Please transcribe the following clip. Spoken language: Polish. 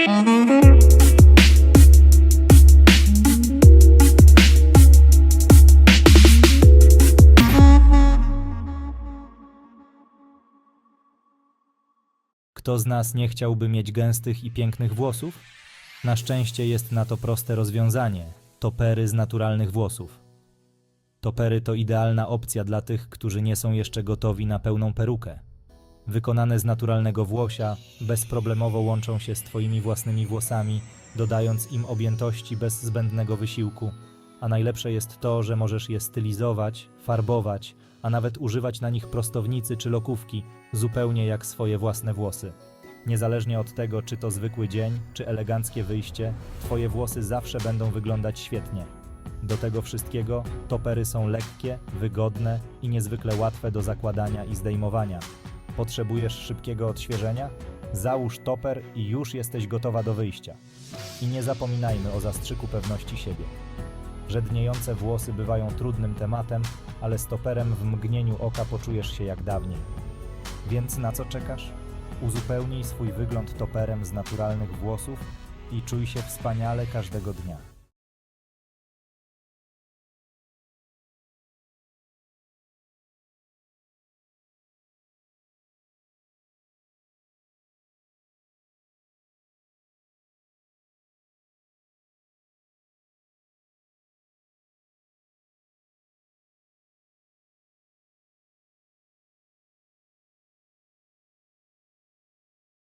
Kto z nas nie chciałby mieć gęstych i pięknych włosów? Na szczęście jest na to proste rozwiązanie topery z naturalnych włosów. Topery to idealna opcja dla tych, którzy nie są jeszcze gotowi na pełną perukę. Wykonane z naturalnego włosia, bezproblemowo łączą się z Twoimi własnymi włosami, dodając im objętości bez zbędnego wysiłku. A najlepsze jest to, że możesz je stylizować, farbować, a nawet używać na nich prostownicy czy lokówki, zupełnie jak swoje własne włosy. Niezależnie od tego, czy to zwykły dzień, czy eleganckie wyjście, Twoje włosy zawsze będą wyglądać świetnie. Do tego wszystkiego topery są lekkie, wygodne i niezwykle łatwe do zakładania i zdejmowania. Potrzebujesz szybkiego odświeżenia? Załóż toper i już jesteś gotowa do wyjścia. I nie zapominajmy o zastrzyku pewności siebie. Żedniejące włosy bywają trudnym tematem, ale stoperem w mgnieniu oka poczujesz się jak dawniej. Więc na co czekasz? Uzupełnij swój wygląd toperem z naturalnych włosów i czuj się wspaniale każdego dnia.